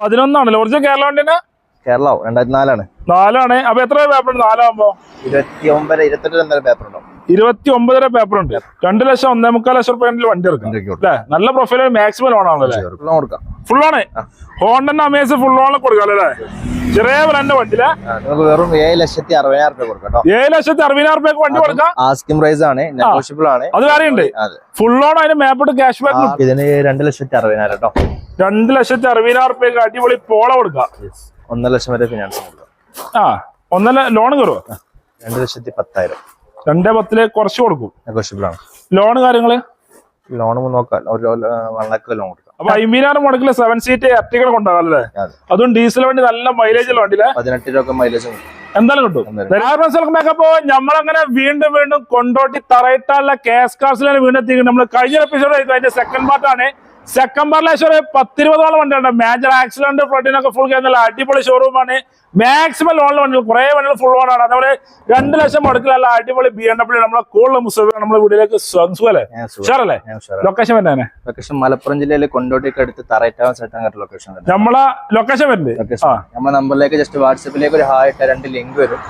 പതിനൊന്നാണല്ലോ. Original Kerala വണ്ടിന് കേരള രണ്ടായിരത്തി നാലാണ് നാലാണ്. അപ്പൊ എത്ര പേപ്പർ ഉണ്ട്? നാലാകുമ്പോ ഇരുപത്തി ഒമ്പത് ഇരുപത്തെട്ട് പേപ്പർ ഉണ്ടോ? ഇരുപത്തി ഒമ്പതര പേപ്പർ ഉണ്ട്. രണ്ട് ലക്ഷം ഒന്നേ മുക്കാൽ ലക്ഷം റുപ്യ വണ്ടി എടുക്കും. അല്ലേ? നല്ല പ്രൊഫൈൽ മാക്സിമം ലോൺ ആണല്ലേ ഫുൾ ആണ് ഹോണ്ടന്റെ അമേസ് ഫുൾ ഓൺ കൊടുക്കാം അല്ലേ? ചെറിയ ബ്രാൻഡ് വണ്ടിയിലെ. വെറും ഏഴ് ലക്ഷത്തി അറുപതിനായിരം രൂപ കൊടുക്കാം ഏഴ് ലക്ഷത്തി അറുപതിനായിരം റുപ്യക്ക് വണ്ടി കൊടുക്കാം. ആസ്കിം പ്രൈസ് ആണ്. നെഗോഷ്യബിൾ ആണ്. അത് വേറെ ഉണ്ട് ഫുൾ ഓൺ അതിന് മാപ്പിട്ട് ക്യാഷ് ബാക്ക് ഇതിന് രണ്ട് ലക്ഷത്തി അറുപതിനായിരം കേട്ടോ. രണ്ട് ലക്ഷത്തി അറുപതിനായിരം റുപ്യക്ക് അടിപൊളി പോള കൊടുക്കാം. ഒന്നര ലക്ഷം വരെ ഫിനാൻസ് കൊടുക്കാം. ആ ഒന്നര ലോൺ കയറുമോ രണ്ട് ലക്ഷത്തി പത്തായിരം. രണ്ടേ പത്തിൽ കുറച്ച് കൊടുക്കും. നെഗോഷ്യബിൾ ആണ്. ലോൺ കാര്യങ്ങൾ? ലോൺ നോക്കാം. ഒരു വൺ ലാക്ക് ലോൺ കൊടുക്കാം. അപ്പൊ അമ്പതിനായിരം മുടക്കിൽ സെവൻ സീറ്റ് എർട്ടികൾ കൊണ്ടാകാം അല്ലേ അതും ഡീസൽ വണ്ടി നല്ല മൈലേജ് വണ്ടിയിലെ പതിനെട്ട് രൂപ മൈലേജ് എന്തായാലും കിട്ടും. അപ്പോ നമ്മളങ്ങനെ വീണ്ടും വീണ്ടും കൊണ്ടോട്ടി തറയിട്ടാനുള്ള കേസ് കാർസിലാണ് വീണ്ടും നമ്മൾ കഴിഞ്ഞ എപ്പിസോഡ് അതിന്റെ സെക്കൻഡ് പാർട്ടാണ് ഒരു പത്തിരുപതോളം വണ്ടിയുണ്ട്. മേജർ ആക്സിഡന്റ് ഫ്ലഡിനൊക്കെ ഫുൾ കേന്ദ്ര അടിപൊളി ഷോറൂമാണ് മാക്സിമം ലോണിൽ വണ്ടികൾ കുറെ വണ്ടികൾ ഫുൾ ലോണാണ് അതേപോലെ രണ്ട് ലക്ഷം മുടക്കിലല്ല അടിപൊളി ബി എം ഡബ്ല്യൂ നമ്മളെ കൂടുതൽ മുസ്ലിം നമ്മുടെ വീട്ടിലേക്ക് സുഖല്ലേ ലൊക്കേഷൻ വരുന്നേ ലൊക്കേഷൻ മലപ്പുറം ജില്ലയിലെ കൊണ്ടോട്ടിക്ക് അടുത്ത് തറയിട്ടാൻ സെറ്റാൻ ലൊക്കേഷൻ നമ്മളെ ലൊക്കേഷൻ വരുന്നത്? നമ്മുടെ നമ്പറിലേക്ക് ജസ്റ്റ് വാട്സപ്പിലേക്ക് ഒരു ഹായ് ഇട്ട രണ്ട് ലിങ്ക് വരും.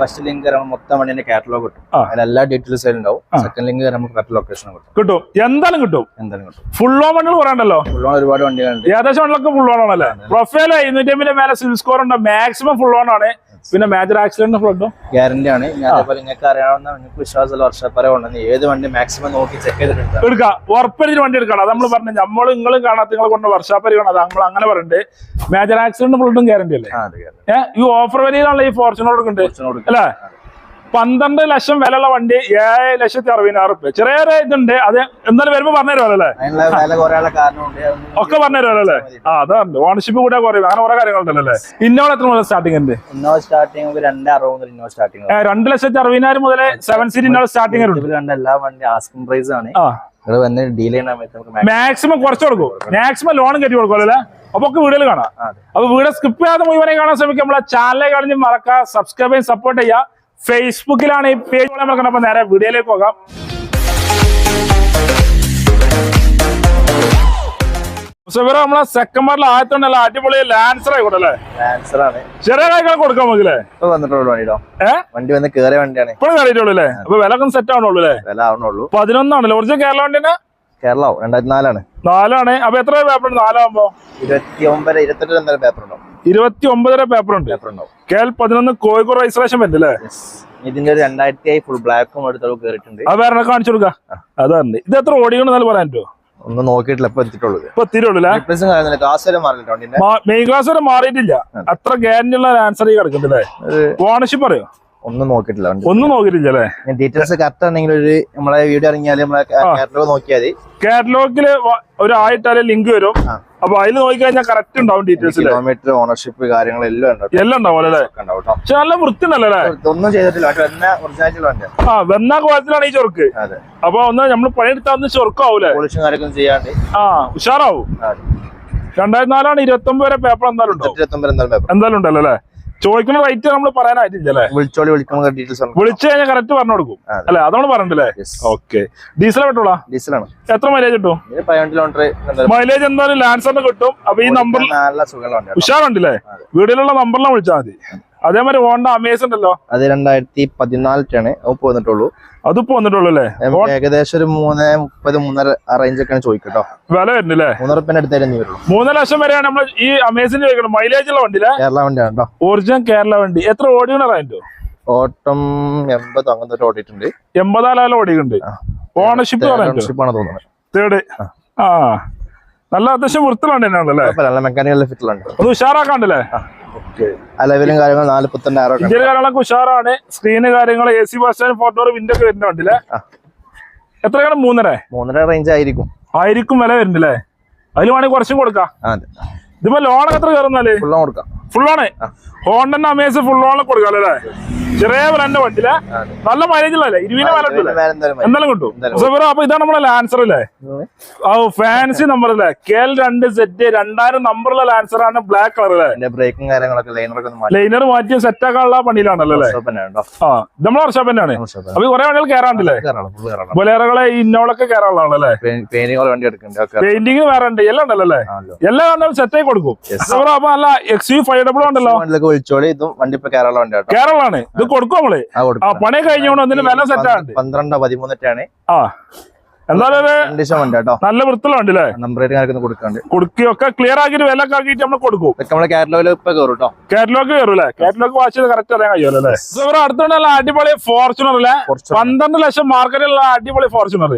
ഫസ്റ്റ് ലിങ്ക് തരുമ്പോൾ മൊത്തം വണ്ടിന്റെ കാറ്റലോഗ് കിട്ടും. അതിൽ എല്ലാ ഡീറ്റെയിൽസ് ഉണ്ടാവും. സെക്കൻഡ് ലിങ്ക് നമുക്ക് കറക്റ്റ് ലൊക്കേഷൻ കിട്ടും. കിട്ടും. എന്തായാലും കിട്ടും. എന്തായാലും കിട്ടും. ഫുൾ ലോൺ വണ്ടികൾ പറയണ്ടല്ലോ ഓൺ ഒരുപാട് വണ്ടികളുണ്ട്. ഏകദേശം വണ്ടികളൊക്കെ ഫുൾ ലോൺ ആണല്ലേ? പ്രൊഫൈൽ ഇരുന്നൂറ്റി അമ്പതിന്റെ മേലെ സിൽ സ്കോർ ഉണ്ട്? മാക്സിമം ഫുൾ ഓൺ ആണ്. പിന്നെ മേജർ ആക്സിഡന്റ് ഫ്ലഡും ഗ്യാരണ്ടി ആണ്. ഞാൻ അതേപോലെ നിങ്ങൾക്ക് അറിയാവുന്ന നിങ്ങൾക്ക് വിശ്വാസമുള്ള വർഷപ്പര ഉണ്ടെന്ന് ഏത് വണ്ടി മാക്സിമം നോക്കി ചെക്ക് ചെയ്തിട്ടുണ്ട് എടുക്കാം ഉറപ്പടിച്ച് വണ്ടി എടുക്കണം. അത് നമ്മൾ പറഞ്ഞു നമ്മൾ നിങ്ങളും കാണാത്ത നിങ്ങളെ കൊണ്ട് വർഷാപ്പ് കാണാം നമ്മൾ അങ്ങനെ പറയുന്നുണ്ട് മേജർ ആക്സിഡന്റ് ഫ്ലഡും ഗ്യാരണ്ടി അല്ലേ. ഈ ഓഫർ വരെയാണല്ലോ ഈ ഫോർച്യൂണർ കൊടുക്കുന്നുണ്ട് അല്ലേ? പന്ത്രണ്ട് ലക്ഷം വിലയുള്ള വണ്ടി ഏഴ് ലക്ഷത്തി അറുപതിനായിരം റുപ്യ ചെറിയ ഇതുണ്ട്. അത് എന്തായാലും വരുമ്പോ പറഞ്ഞു തരുമല്ലോ അല്ലേ? അതിനുള്ള വില കുറയാനുള്ള കാരണമുണ്ട് അതൊന്നും ഒക്കെ പറഞ്ഞു തരുമല്ലോ അല്ലേ ആ അതാണ് ഓണർഷിപ്പ് കൂടെ കുറയും. അങ്ങനെ കുറെ കാര്യങ്ങളുണ്ടല്ലോ അല്ലേ? ഇന്നോള എത്ര മുതൽ സ്റ്റാർട്ടിംഗ് ഉണ്ട്? ഇന്നോവ സ്റ്റാർട്ടിംഗ് രണ്ട് അറുപത് മുതൽ ഇന്നോവ സ്റ്റാർട്ടിങ് രണ്ട് ലക്ഷത്തി അറുപതിനായിരം മുതൽ സെവൻ സീറ്റ് ഇന്നോ സ്റ്റാർട്ടിംഗ് ഉണ്ട്. എല്ലാ വണ്ടി ആസ്കിംഗ് പ്രൈസ് ആണ്. മാക്സിമം കുറച്ച് കൊടുക്കും. മാക്സിമം ലോൺ കയറ്റി കൊടുക്കും അല്ലേ? അപ്പൊ ഒക്കെ വീടുകൾ കാണാം. അപ്പൊ വീട് സ്കിപ്പ് ചെയ്യാതെ മുഴുവനെ കാണാൻ ശ്രമിക്കുക. നമ്മളെ ചാനലെ കാണി മറക്കുക സബ്സ്ക്രൈബ് ചെയ്യാൻ സപ്പോർട്ട് ചെയ്യുക. ഫേസ്ബുക്കിലാണ് ഈ പേജ് നമ്മൾ അപ്പൊ നേരെ വീഡിയോയിലേക്ക് പോകാം. മുസഫിറ നമ്മളെ സെക്കൻഡ് പാർട്ടിൽ ആദ്യത്തെ അടിപൊളി ലാൻസർ ആയിക്കോട്ടെ അല്ലേ? ചെറിയ കാര്യങ്ങൾ കൊടുക്കാൻ നമുക്കില്ലേ ഇപ്പൊ വന്നിട്ടുള്ളൂ വണ്ടിട്ടോ ഏ? വണ്ടി വന്ന് കേറിയ വണ്ടിയാണ്. ഇപ്പോഴും കയറിയിട്ടുള്ളൂ അല്ലേ? അപ്പൊ വില ഒക്കെ സെറ്റ് ആവണുള്ളൂ അല്ലേ? വില ആവണുള്ളൂ. പതിനൊന്നാണല്ലോ? ഒറിജിനൽ കേരള വണ്ടിന് കേരള രണ്ടായിരത്തി നാലാണ് നാലാണ്. അപ്പൊ എത്ര പേപ്പർ ഉണ്ട് നാലാകുമ്പോ ഇരുപത്തി ഒമ്പത് ഇരുപത്തെട്ട് പേപ്പർ ഉണ്ടാവും ഇരുപത്തി ഒമ്പതര പേപ്പർ ഉണ്ട് പേപ്പർ ഉണ്ടാവും കെ എൽ പതിനൊന്ന് കോഴിക്കോട് രജിസ്ട്രേഷൻ വരുന്നില്ലേ Yes. ഇതിന്റെ ഒരു രണ്ടായിരത്തി ആയി ഫുൾ ബ്ലാക്കും കേറിയിട്ടുണ്ട്. കയറിയിട്ടുണ്ട് അത് വേറെ കാണിച്ചു കൊടുക്ക. അതാണ് ഇത് എത്ര ഓടിക്കണം പറയാൻ പറ്റുമോ? ഒന്നും നോക്കിയിട്ടില്ല ഇപ്പൊ എത്തിയിട്ടുള്ളൂ ഇപ്പൊ എത്തിയിട്ടുള്ളൂ റിപ്ലേസും കാര്യമില്ല. കാസ് വരെ മെയിൻ ക്ലാസ് വരെ മാറിയിട്ടില്ല. അത്ര ഗ്യാരണ്ടി ഉള്ള ആൻസർ ഈ കിടക്കുന്നുണ്ടല്ലേ ഓണർഷിപ്പ് പറയോ? ഒന്നും നോക്കിയിട്ടില്ല ഒന്നും നോക്കിയിട്ടില്ല അല്ലേ? ഡീറ്റെയിൽസ് കറക്റ്റ് ആണെങ്കിൽ ഒരു നമ്മളെ വീഡിയോ ഇറങ്ങിയാൽ നമ്മളെ കാറ്റലോഗ് നോക്കിയാൽ മതി. കാറ്റലോഗിൽ ഒരു ആയിട്ടാൽ ലിങ്ക് വരും. അപ്പൊ അതിൽ നോക്കിക്കഴിഞ്ഞാൽ കറക്റ്റ് ഉണ്ടാവും ഡീറ്റെയിൽസ് കിലോമീറ്റർ ഓണർഷിപ്പ് കാര്യങ്ങളെല്ലാം എല്ലാം ഉണ്ടാവും അല്ലേ? പക്ഷെ നല്ല വൃത്തി ഉണ്ടല്ലോ ഇതൊന്നും ചെയ്തിട്ടില്ല. ആ വെന്ന കോലത്തിലാണ് ഈ ചൊറുക്ക്. അതെ. അപ്പൊ ഒന്ന് നമ്മൾ ഒന്ന് പോളിഷും കാര്യങ്ങളും ചെയ്യാണ്ട്. ആ ഉഷാറാവും. രണ്ടായിരത്തി നാലാണ് ഇരുപത്തി ഒമ്പത് വരെ പേപ്പർ എന്തായാലും എന്തായാലും ഉണ്ടല്ലോ അല്ലേ? ചോദിക്കുന്ന റേറ്റ് നമ്മൾ പറയാനായിട്ടില്ലേ അല്ലേ? വിളിച്ചോളി വിളിക്കുമ്പോൾ ഡീറ്റെയിൽസ് ഉണ്ട് വിളിച്ചു കഴിഞ്ഞാൽ കറക്റ്റ് പറഞ്ഞു കൊടുക്കും. അതെ. അല്ലെ? അതാണ് പറഞ്ഞില്ലേ Yes. ഓക്കെ ഡീസൽ പെട്ടോളാ ഡീസലാണ് എത്ര മൈലേജ് കിട്ടും? മൈലേജ് എന്തായാലും ലാൻസറിന് കിട്ടും. അപ്പൊ ഈ നമ്പർ ഉഷാറുണ്ടല്ലേ? അതെ. വീടിലുള്ള നമ്പറിലാണ് വിളിച്ചാൽ മതി. അതേമാതിരി ഹോണ്ട അമേസ് ഉണ്ടല്ലോ. അത് രണ്ടായിരത്തി പതിനാലിട്ടാണ് അത് വന്നിട്ടുള്ളൂ. അതിപ്പോ വന്നിട്ടുള്ളൂ അല്ലേ? ഏകദേശം ഒരു മൂന്ന് മുപ്പത് മൂന്നര റേഞ്ച് ഒക്കെയാണ് ചോദിക്കട്ടോ. വില വരുന്നില്ലേ? മൂന്നര റുപ്യന്റെ അടുത്തായിരുന്നു വരുള്ളൂ. മൂന്ന് ലക്ഷം വരെയാണ് നമ്മൾ ഈ അമേസിന് ചോദിക്കണം മൈലേജ് ഉള്ള വണ്ടിയിലെ കേരള വണ്ടിയാണ് കേട്ടോ. ഒറിജിനൽ കേരള വണ്ടി. എത്ര ഓടിയാണ് റേഞ്ചോ ഓട്ടം എൺപത് അങ്ങനത്തെ ഓടിയിട്ടുണ്ട്. എൺപതാലാലും ഓടിയുണ്ട് ഓണർഷിപ്പ് ഓണർഷിപ്പ് ആണ് തോന്നുന്നത് തേർഡ് ആ. നല്ല അത്യാവശ്യം വൃത്തിലുണ്ട് തന്നെയാണല്ലേ മെക്കാനിക്കൽ ഫിറ്റിലുണ്ട് അത് ഉഷാറാക്കാണ്ടല്ലേ? അലവിലും കാര്യങ്ങൾ നാല് പുത്തന്റെ ആറോ ഇന്ത്യയിലെ കാര്യങ്ങളൊക്കെ ഉഷാറാണ്. സ്ക്രീന് കാര്യങ്ങൾ A C bus stand photo window ഒക്കെ വരുന്ന വണ്ടിയില്ലേ ആ. എത്രയാണ്? മൂന്നര? മൂന്നര റേഞ്ച് ആയിരിക്കും. ആയിരിക്കും വില വരുന്നില്ലേ? അതിൽ വേണമെങ്കിൽ കുറച്ചും കൊടുക്കാം. ഇതിപ്പോ ലോണൊക്കെ എത്ര കയറുന്നാൽ ഫുള്ളും കൊടുക്കാം. ഫുൾ ആണ്. ഹോണ്ടന്റെ അമേസ് ഫുൾ ഓൺ കൊടുക്കാം അല്ലേ? ചെറിയ ബ്രാൻഡ് വണ്ടിയിലെ. നല്ല മൈലേജ് ഉള്ളല്ലേ ഇരുപതിന് വേറെ എന്തായാലും. കിട്ടും. സുബിറ അപ്പൊ ഇതാണ് നമ്മളെ ലാൻസർ അല്ലേ? ഓ ഫാൻസി നമ്പർ അല്ലേ? കെ എൽ രണ്ട് സെറ്റ് രണ്ടായിരം നമ്പറുള്ള ലാൻസർ ആണ് ബ്ലാക്ക് കളർ അല്ലേ? അതിന്റെ ബ്രേക്കും കാര്യങ്ങളൊക്കെ ലൈനർ മാറ്റി. സെറ്റ് ആക്കാനുള്ള പണിയിലാണല്ലോ അല്ലേ? ആ നമ്മളെ വർഷോപ്പിന്റെ ആണ് അപ്പൊ കുറെ വണ്ടികൾ കയറാണ്ടല്ലേ ബൊലേറകളെ ഇന്നോളൊക്കെ കയറാനുള്ളതാണല്ലേ പെയിന്റിങ് വേറെ ഉണ്ട്. എല്ലാം ഉണ്ടല്ലോ അല്ലേ? എല്ലാം സെറ്റ് ആയി കൊടുക്കും. സുബിറ അപ്പൊ നല്ല എക്സ് യു ഫൈവ് ഡബിൾ ഉണ്ടല്ലോ. വിളിച്ചോളി. ഇതും വണ്ടി ഇപ്പൊ കേരള വണ്ടി കേരളാണ് ഇത് കൊടുക്കും നമ്മൾ. പണി കഴിഞ്ഞോണ്ട് വില സെറ്റ് ആണ് പന്ത്രണ്ടോ പതിമൂന്നിട്ടാണ്. ആ. നല്ല വൃത്തിയുള്ള ഉണ്ട് അല്ലേ? നമ്പർ കാര്യമൊക്കെ കൊടുക്കാണ്ട്. കൊടുക്കുകയൊക്കെ ക്ലിയർ ആക്കിയിട്ട് വില ആക്കിയിട്ട് നമ്മൾ കൊടുക്കും. കാറ്റലോഗ് കയറും അല്ലേ? കാറ്റലോഗ് വാച്ച് ചെയ്ത് കറക്റ്റ് അറിയാൻ കഴിയുമല്ലോ അല്ലേ? അടുത്തുള്ള അടിപൊളി ഫോർച്യൂണർ അല്ലേ? പന്ത്രണ്ട് ലക്ഷം മാർക്കറ്റിലുള്ള അടിപൊളി ഫോർച്യൂണർ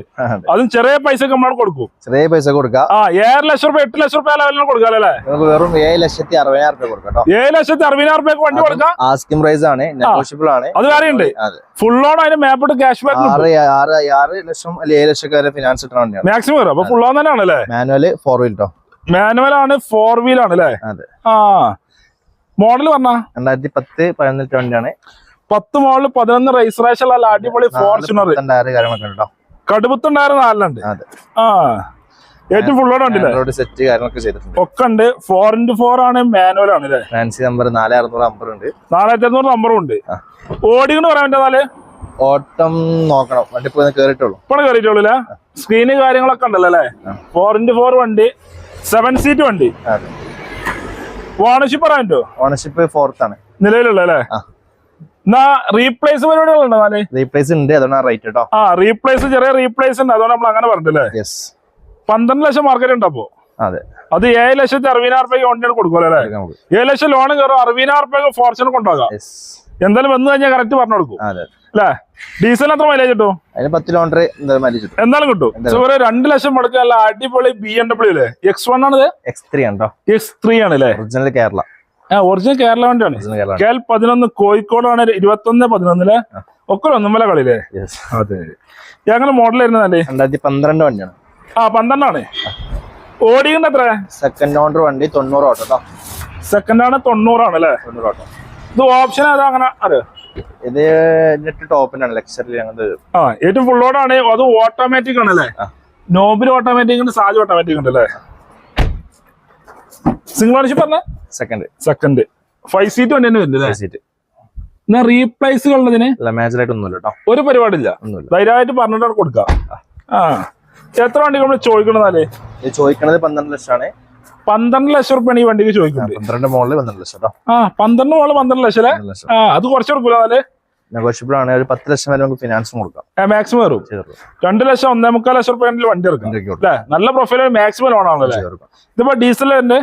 അതും. ചെറിയ പൈസക്ക് നമ്മൾ കൊടുക്കും. ചെറിയ പൈസ കൊടുക്കാം. ആ ഏഴ് ലക്ഷം രൂപ എട്ട് ലക്ഷം രൂപ ലെവലിന് കൊടുക്കാം അല്ലേ? വെറും ഏഴ് ലക്ഷത്തി അറുപതിനായിരം രൂപ കൊടുക്കാം ഏഴ് ലക്ഷത്തി അറുപതിനായിരം രൂപയ്ക്ക് വണ്ടി കൊടുക്കാം? ആസ്കിം പ്രൈസ് ആണ് നെഗോഷ്യബിൾ ആണ്. അത് വേറെയുണ്ട്. ഉണ്ട് ഫുൾ ഓൺ അതിന് മാപ്പിട്ട് ക്യാഷ് ബാക്ക് ആറ് ലക്ഷം അല്ലെങ്കിൽ ഏഴ് ലക്ഷം വരെ ഫിനാൻസ് വണ്ടിയാണ്. മാക്സിമം വരും. അപ്പൊ ഫുൾ ഓൺ തന്നെയാണ് അല്ലേ മാനുവൽ ഫോർ വീൽ കേട്ടോ മാനുവൽ ആണ് ഫോർ വീൽ ആണ് അല്ലേ? അതെ. ആ. മോഡൽ പറഞ്ഞ? രണ്ടായിരത്തി പത്ത് പതിനൊന്നിട്ട് വണ്ടിയാണ്. പത്ത് മോഡൽ പതിനൊന്ന് രജിസ്ട്രേഷൻ അല്ല അടിപൊളി ഫോർച്യൂണർ ടയർ കേട്ടോ കടുപ്പത്തുണ്ടായിരുന്ന നാലിലുണ്ട് ആ. ഏറ്റവും ഫുൾ സെറ്റ് കാര്യങ്ങളൊക്കെ ചെയ്തിട്ടുണ്ട്. ഒക്കെ ഉണ്ട്. ഫോർ ഇന്റു ഫോർ ആണ് മാനുവൽ ആണ് അല്ലേ? ഫാൻസി നമ്പർ അറുന്നൂറ് നാലായിരത്തി അഞ്ഞൂറ് നമ്പറും ഉണ്ട്. പറയാൻ പറ്റാ നാല്? ഓട്ടം നോക്കണം. വണ്ടി ഇപ്പൊ കയറിയിട്ടുള്ളൂ ഇപ്പോൾ അല്ലേ സ്ക്രീന് കാര്യങ്ങളൊക്കെ ഉണ്ടല്ലോ അല്ലേ. ഫോർ ഇന്റു ഫോർ വണ്ടി സെവൻ സീറ്റ് വണ്ടി. ഓണർഷിപ്പ് പറയാൻ ഓണർഷിപ്പ് ഫോർത്ത് ആണ്. നിലവിലുള്ള അല്ലേ എന്നാ റീപ്ലേസ് പരിപാടികളുണ്ടോ നാല്? റീപ്ലേസ് ഉണ്ട് അതുകൊണ്ടാണ് റേറ്റ് കേട്ടോ ആ റീപ്ലേസ് ചെറിയ റീപ്ലേസ് ഉണ്ട് അതുകൊണ്ട് നമ്മൾ അങ്ങനെ പറഞ്ഞില്ലേ? യെസ് പന്ത്രണ്ട് ലക്ഷം മാർക്കറ്റ് ഉണ്ട് അപ്പോ. അതെ. അത് ഏഴ് ലക്ഷത്തി അറുപതിനായിരം രൂപയ്ക്ക് വണ്ടിയാണ് കൊടുക്കുമല്ലോ അല്ലേ ഏഴ് ലക്ഷം ലോൺ കയറും അറുപതിനായിരം രൂപയ്ക്ക് ഫോർച്യൂണർ കൊണ്ടുപോകാം എന്തായാലും വന്നു കഴിഞ്ഞാൽ കറക്റ്റ് പറഞ്ഞു കൊടുക്കും. അല്ലേ ഡീസൽ എത്ര മൈലേജ് കിട്ടും? അതിന് പത്ത് കിലോമീറ്റർ എന്തായാലും മൈലേജ് കിട്ടും. എന്തായാലും കിട്ടും. ഒരു രണ്ട് ലക്ഷം മുടക്കുക അല്ല അടിപൊളി ബി എം ഡബ്ല്യൂ അല്ലേ എക്സ് വൺ ആണത്? എക്സ് ത്രീ ആണോ എക്സ് ത്രീ ആണ് അല്ലേ ഒറിജിനൽ കേരള ഒറിജിനൽ കേരള വണ്ടിയാണ്. കേരള പതിനൊന്ന് കോഴിക്കോടാണ് ഇരുപത്തി ഒന്ന് പതിനൊന്നിൽ ഒക്കെ ഒന്നും ഒന്നുമല കളിയില്ലേ? അതെ. ഞങ്ങളുടെ മോഡൽ വരുന്നതല്ലേ രണ്ടായിരത്തി പന്ത്രണ്ട് വണ്ടിയാണ്. ആ പന്ത്രണ്ടാണ്. ഓടിയുണ്ട് എത്ര? സെക്കൻഡ് ഓണർ വണ്ടി തൊണ്ണൂറ് ഓട്ടോ സെക്കൻഡാണ് സെക്കൻഡ് ആണ് തൊണ്ണൂറാണ് അല്ലേ തൊണ്ണൂറ് ഓട്ടോ. ഇത് ഓപ്ഷൻ ഏതാ അങ്ങനെ അറിയോ? ഇത് നെറ്റ് ടോപ്പിനാണ് ലക്ഷറിൽ ആ ഏറ്റവും ഫുൾ ഓടാണ് അത് ഓട്ടോമാറ്റിക് ആണ് അല്ലേ? നോബിൽ ഓട്ടോമാറ്റിക് ഉണ്ട് സാജ് ഓട്ടോമാറ്റിക് ഉണ്ട് അല്ലേ? സിംഗിൾ ഓണർഷിപ്പ് പറഞ്ഞ? സെക്കൻഡ് സെക്കൻഡ് ഫൈവ് സീറ്റ് വണ്ടി തന്നെ വരുന്നത് സീറ്റ് എന്നാ റീപ്ലേസുകളുള്ളതിന് അല്ല മേജറായിട്ട് ഒന്നുമില്ല കേട്ടോ. ഒരു പരിപാടിയില്ല. ഒന്നുമില്ല ധൈര്യമായിട്ട് പറഞ്ഞിട്ടാണ് കൊടുക്കാം. ആ. എത്ര വണ്ടി നമ്മൾ ചോദിക്കണതാൽ ചോദിക്കണത് പന്ത്രണ്ട് ലക്ഷമാണ്. പന്ത്രണ്ട് ലക്ഷം റുപ്യാണ് ഈ വണ്ടിക്ക് ചോദിക്കുന്നത്. പന്ത്രണ്ട് മോളിൽ പന്ത്രണ്ട് ലക്ഷം ആ പന്ത്രണ്ട് മോൾ പന്ത്രണ്ട് ലക്ഷം അല്ലേ? ആ അത് കുറച്ച് കൊടുക്കൂല എന്നാൽ? നെഗോഷ്യബിൾ ആണ്. ഒരു പത്ത് ലക്ഷം വരെ നമുക്ക് ഫിനാൻസും കൊടുക്കാം. മാക്സിമം വരും. രണ്ട് ലക്ഷം ഒന്നേ മുക്കാൽ ലക്ഷം റുപ്യ വണ്ടി എടുക്കാം. നല്ല പ്രൊഫൈൽ മാക്സിമം ലോൺ ആണല്ലേ. ഇതിപ്പോ ഡീസൽ തന്നെ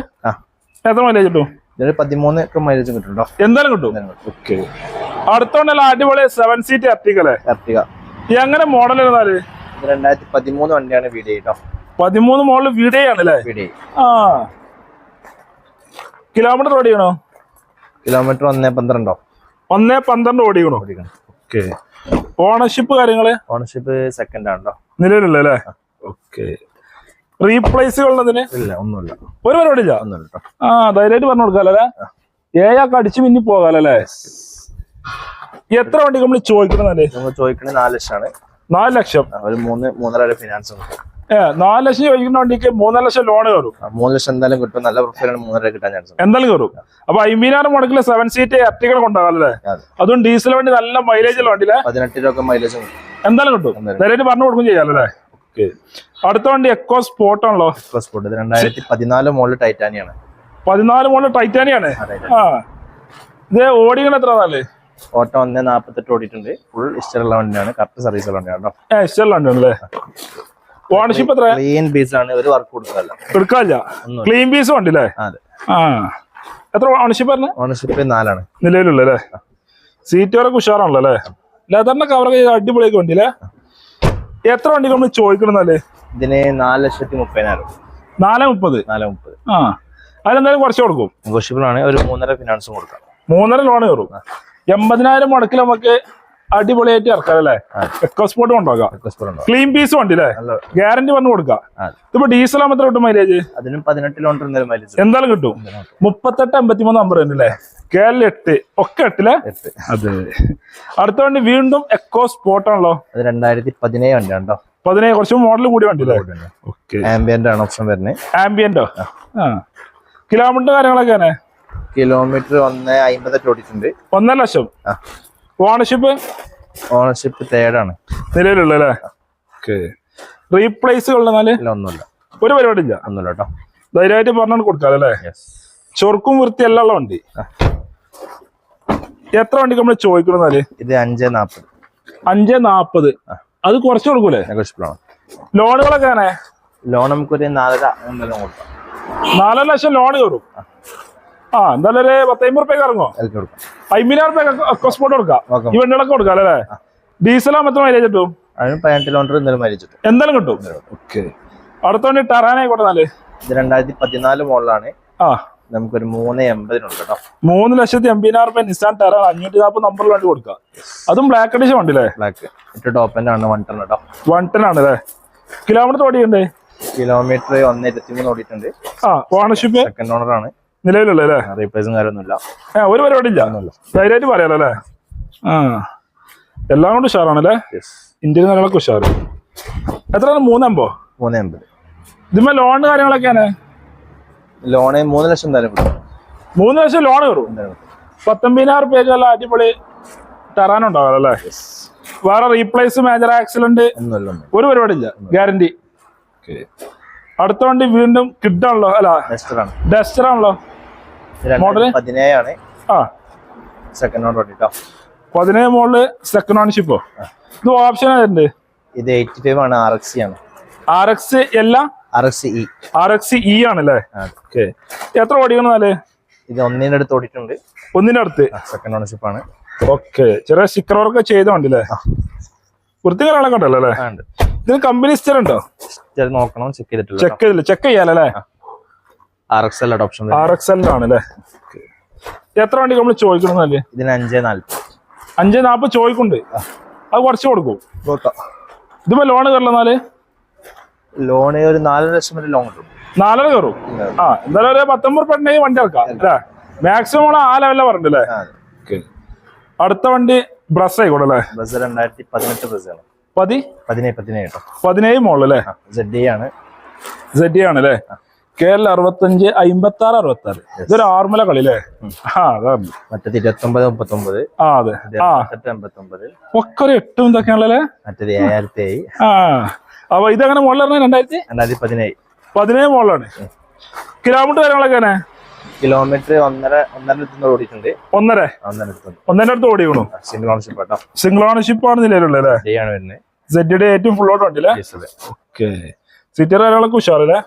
എത്ര മൈലേജ് കിട്ടും? പതിമൂന്ന് മൈലേജ് മൈലേജും കിട്ടും കേട്ടോ. എന്തായാലും കിട്ടും? ഓക്കെ അടുത്തോണ്ടല്ല അടിപൊളി സെവൻ സീറ്റ് എത്തിക്കല്ലേ എർട്ടിക എങ്ങനെ മോഡൽ ഇരുന്നാൽ രണ്ടായിരത്തി പതിമൂന്ന് വണ്ടിയാണ് വീഡിയോ കേട്ടോ. പതിമൂന്ന് മോഡൽ വീടേ. ആണല്ലേ വീഡിയോ ആ. കിലോമീറ്റർ ഓടിയണോ കിലോമീറ്റർ ഒന്നേ പന്ത്രണ്ടോ? ഒന്നേ പന്ത്രണ്ട് ഓടിയണോ ഓക്കെ. ഓണർഷിപ്പ് കാര്യങ്ങൾ? ഓണർഷിപ്പ് സെക്കൻഡ് ആണല്ലോ. നിലവിലല്ലേ അല്ലേ ഓക്കെ. റീപ്ലേസുള്ളതിന് ഇല്ല ഒന്നുമില്ല. ഒരു പരിപാടി ഇല്ല? ഒന്നുമില്ല ആ ധൈര്യമായിട്ട് പറഞ്ഞു കൊടുക്കാല്ലേ? ഏയാൾക്ക് അടിച്ച് മിന്നി പോകാലല്ലേ? എത്ര വണ്ടി നമ്മൾ ചോദിക്കണമെന്നല്ലേ നമ്മൾ ചോദിക്കണത് നാല് ലക്ഷമാണ്. നാല് ലക്ഷം. ഒരു മൂന്ന് മൂന്നര ഫിനാൻസ് നാല് ലക്ഷം ചോദിക്കുന്ന വണ്ടിക്ക് മൂന്നര ലക്ഷം ലോൺ കയറും മൂന്ന് ലക്ഷം എന്തായാലും കിട്ടും. നല്ല പ്രൊഫൈലാണ് മൂന്നര കിട്ടാൻ ചാൻസ് എന്തായാലും കയറും അപ്പൊ അമ്പതിനായിരം മുടക്കിൽ സെവൻ സീറ്റ് എർട്ടികൾ കൊണ്ടാകാല്ലേ അതെ. ഡീസൽ വണ്ടി നല്ല മൈലേജ് ഉള്ള വണ്ടിയിലെ? പതിനെട്ട് രൂപ മൈലേജ് എന്തായാലും കിട്ടും. നേരിട്ട് പറഞ്ഞു കൊടുക്കും ചെയ്യാമല്ലേ ഓക്കെ. അടുത്ത വണ്ടി എക്കോ സ്പോർട്ട് ആണല്ലോ. എക്കോ സ്പോർട്ട് ഇത് രണ്ടായിരത്തി പതിനാല് മോളിൽ ടൈറ്റാനിയാണ് പതിനാല് മോളിൽ ടൈറ്റാനിയാണ് ആ, ഇത് ഓടിക്കണ എത്ര നാല് ഓട്ടോ ഒന്ന് നാൽപ്പത്തെട്ട് ഓടിയിട്ടുണ്ട്. ഫുൾ ഇഷ്ടമുള്ള വണ്ടിയാണ്. കറക്റ്റ് സർവീസ് ഉള്ള വണ്ടിയാണ് കേട്ടോ. ഇഷ്ടമുള്ള അല്ലേ ഓണർഷിപ്പ് എത്ര? ക്ലീൻ പീസ് ആണ് ഒരു വർക്ക് കൊടുക്കാല്ല കൊടുക്കാല്ല ക്ലീൻ പീസ് ഉണ്ടല്ലേ? ആ എത്ര ഓണർഷിപ്പ് പറഞ്ഞ? ഓണർഷിപ്പ് നാലാണ്. നിലവിലുള്ള അല്ലേ? സീറ്റ് വരെ ഉഷാറാണല്ലോ അല്ലേ? ലെതറിന്റെ കവറൊക്കെ അടിപൊളിയൊക്കെ അല്ലേ? എത്ര വണ്ടി നമ്മൾ ചോദിക്കണമെന്നല്ലേ ഇതിന് നാല് ലക്ഷത്തി മുപ്പതിനായിരം. നാല് മുപ്പത്? നാല് മുപ്പത്. ആ. അതിലെന്തായാലും കുറച്ച് കൊടുക്കും. നെഗോഷ്യബിൾ ആണ് ഒരു മൂന്നര ഫിനാൻസും കൊടുക്കാം. മൂന്നര ലോൺ കയറും. എൺപതിനായിരം മുടക്കിൽ നമുക്ക് അടിപൊളിയായിട്ട് ഇറക്കാം അല്ലേ ആ. എക്കോ സ്പോർട്ട് കൊണ്ടുപോകാം ക്ലീൻ പീസ് വണ്ടി അല്ലേ? ഗ്യാരണ്ടി പറഞ്ഞു കൊടുക്കാം. ഇപ്പൊ ഇതിപ്പോ ഡീസൽ ആകുമ്പോൾ എത്ര കിട്ടും മൈലേജ് അതിനും പതിനെട്ട് കിലോമീറ്റർ എന്തായാലും മൈലേജ് എന്തായാലും കിട്ടും. മുപ്പത്തെട്ട് അമ്പത്തിമൂന്ന് നമ്പർ തന്നെ അല്ലേ? കേരള എട്ട്. ഒക്കെ എട്ടില്ലേ അതെ. അടുത്ത വണ്ടി വീണ്ടും എക്കോ സ്പോർട്ട് ആണല്ലോ. രണ്ടായിരത്തി പതിനേഴ് വണ്ടി ഉണ്ടോ പതിനേഴ് കുറച്ച് മോഡൽ കൂടി വണ്ടി അല്ലേ? ആംബിയന്റ് ആണ് ഓപ്ഷൻ വരുന്നത്. ആംബിയന്റോ ആ. കിലോമീറ്റർ കാര്യങ്ങളൊക്കെ കിലോമീറ്റർ ഒന്ന് അമ്പത്തെട്ട് ഓടിച്ചിട്ടുണ്ട് ഒന്നര ലക്ഷം. ഓണർഷിപ്പ് ഓണർഷിപ്പ് തേർഡാണ് നിലവിലുള്ള അല്ലേ ഓക്കെ. റീപ്ലേസ് ഇല്ല ഒന്നുമില്ല. ഒരു പരിപാടി ഇല്ല ഒന്നുമില്ല കേട്ടോ ധൈര്യമായിട്ട് പറഞ്ഞു കൊടുക്കാം അല്ലേ ചൊറുക്കും വൃത്തിയല്ല ഉള്ള വണ്ടി? എത്ര വണ്ടി നമ്മൾ ചോദിക്കണമെന്നാൽ ഇത് അഞ്ച് നാപ്പത്. അഞ്ച് നാപ്പത്. അത് കുറച്ച് കൊടുക്കൂലേ? ലോണുകളൊക്കെ ആണേ ലോൺ നമുക്കൊരു നാലര നാലര ലക്ഷം ലോൺ കയറും. ആ എന്തായാലും ഒരു പത്തമ്പത് റുപ്യ ഇറങ്ങോ അമ്പതിനായിരം റുപ്യ കോസ്പോർട്ട് കൊടുക്കാം. ഈ വണ്ടികളൊക്കെ കൊടുക്കാം അല്ലേ? ഡീസൽ ആകുമ്പോൾ എത്ര മൈലേജ് കിട്ടും? അതിന് പതിനെട്ട് കിലോമീറ്റർ എന്തായാലും മൈലേജ് കിട്ടും. എന്തായാലും കിട്ടും. ഓക്കെ. അടുത്ത വണ്ടി ടറാനായിക്കോട്ടെ നാല് ഇത് രണ്ടായിരത്തി പതിനാല് മോഡലാണ് ആ. നമുക്കൊരു മൂന്ന് എൺപതിനുണ്ട് കേട്ടോ. മൂന്ന് ലക്ഷത്തി എൺപതിനായിരം റുപ്യ നിസാൻ ടെറ അഞ്ഞൂറ്റി നാൽപ്പത് നമ്പറിൽ വണ്ടി കൊടുക്കുക അതും ബ്ലാക്ക് അഡിഷൻ വണ്ടി അല്ലേ? ബ്ലാക്ക് ടോപ്പ് ആണ് വൺ ടെൻ കേട്ടോ. വൺ ടെൻ ആണ് അല്ലേ? കിലോമീറ്റർ ഓടിയുണ്ട് കിലോമീറ്റർ ഒന്ന് ഇരുപത്തി മൂന്ന് ഓടിയിട്ടുണ്ട്. ആ ഓണർഷിപ്പ് സെക്കൻഡ് ഓണർ ആണ്. നിലവിലുള്ള അല്ലേ റീപ്ലേസും കാര്യമൊന്നുമില്ല. ഒരു പരിപാടി ഇല്ല ധൈര്യമായിട്ട് പറയാലോ അല്ലേ? ആ. എല്ലാം കൊണ്ട് ഉഷാറാണല്ലേ? നിന്നൊക്കെ ഇന്ത്യൻ നിലകളൊക്കെ ഉഷാറ്. എത്രയാണ്? മൂന്നമ്പോ? മൂന്ന് എൺപത് ഇതിന്മേ ലോൺ കാര്യങ്ങളൊക്കെയാണ്? ലോണ് മൂന്ന് ലക്ഷം മൂന്ന് ലക്ഷം ലോൺ കയറും. പത്തൊമ്പതിനായിരം റുപ്യക്ക് നല്ല അടിപൊളി തരാനുണ്ടാവും അല്ലേ? വേറെ റീപ്ലേസ് മേജർ ആക്സിഡന്റ് ഒരു പരിപാടി ഇല്ല ഗ്യാരണ്ടി അടുത്ത വണ്ടി വീണ്ടും കിഡാണല്ലോ അല്ല. ഡസ്റ്റർ ആണല്ലോ. രണ്ടായിരത്തി പതിനേഴാണ്. ആ. സെക്കൻഡ് ഓണർ ഓടി കേട്ടോ പതിനേഴ് മോളിൽ സെക്കൻഡ് ഓണർഷിപ്പോ ഇത് ഓപ്ഷൻ ആയിട്ടുണ്ട് ഇത് എയ്റ്റി ഫൈവ് ആണ്. ആർ എക്സ് ആണ് ആർ എക്സ് എല്ലാം R X E R X E ആണല്ലേ ഓക്കെ എത്ര ഓടിക്കണമെന്നാൽ ഇത് ഒന്നിന്റെ അടുത്ത് ഓടിയിട്ടുണ്ട്. ഒന്നിന്റെ അടുത്ത്? സെക്കൻഡ് ഓണർഷിപ്പ് ആണ്. ഓക്കെ ചെറിയ സ്റ്റിക്കർ വർക്ക് ചെയ്ത വണ്ടില്ലേ വൃത്തി കാര്യങ്ങളൊക്കെ ഉണ്ടല്ലോ അല്ലേ ഇതിന് കമ്പനി സ്ഥിരം ഉണ്ടോ? നോക്കണം ചെക്ക് ചെയ്തിട്ടില്ല ചെക്ക് ചെയ്തില്ല. Check ചെയ്യാലല്ലേ R X L option R X L ആണ് അല്ലേ എത്ര വണ്ടി നമ്മൾ ചോദിക്കണമെന്നല്ലേ ഇതിന് അഞ്ച് നാല്പത് അഞ്ചേ നാൽപ്പത് ചോദിക്കുന്നുണ്ട്. അത് കുറച്ച് കൊടുക്കും. ഇതിപ്പോ ലോൺ കയറില്ലെന്നാൽ ലോണ് ഒരു നാലര ലക്ഷം വരെ ലോൺ കിട്ടും. നാലര കയറും? ആ എന്തായാലും ഒരു പത്തൊമ്പത് ഉണ്ടെങ്കിൽ വണ്ടി ഇറക്കാം അല്ലേ? മാക്സിമം ആ ലെവലിലെ പറഞ്ഞല്ലേ അടുത്ത വണ്ടി ബ്രസ് ആയിക്കോട്ടെ അല്ലേ? ബസ് രണ്ടായിരത്തി പതിനെട്ട് ബ്രസ് ആണ്. പതി? പതിനേഴ് പതിനേഴ് കേട്ടോ പതിനേഴ് മോളല്ലേ സെഡ് ആണ്. ആണ് അല്ലേ കെ എൽ അറുപത്തഞ്ച് അമ്പത്തി ആറ് അറുപത്തി ആറ് ഇതൊരു ആർമല കളി അല്ലേ ആ അതാണ്. മറ്റേത് ഇരുപത്തൊമ്പത് മുപ്പത്തൊമ്പത്. ആ അതെ. ആ. എട്ട് എൺപത്തൊമ്പത് ഒക്കെ ഒരു എട്ടും ഇതൊക്കെയാണല്ലേ മറ്റേത് ഏഴായിരത്തി ഏഴ്. ആ. അപ്പൊ ഇതെങ്ങനെ പറഞ്ഞാൽ രണ്ടായിരത്തി? രണ്ടായിരത്തി പതിനേഴ്. പതിനേഴ് മുകളിലാണ് കിലോമീറ്റർ കാര്യങ്ങളൊക്കെ കിലോമീറ്റർ ഒന്നര ഒന്നര ഓടിയിട്ടുണ്ട്. ഒന്നര? ഒന്നര അടുത്ത് ഓടിക്കണു സിംഗിൾ ഓണർഷിപ്പ് കേട്ടോ സിംഗിൾ ഓണർഷിപ്പ് ആണ് നിലവിലുള്ളത് അല്ലേ? ഏറ്റവും ഫുൾ Yes, അതെ. ഓക്കെ സിറ്റി കാര്യങ്ങളൊക്കെ ഉഷാറല്ലേ?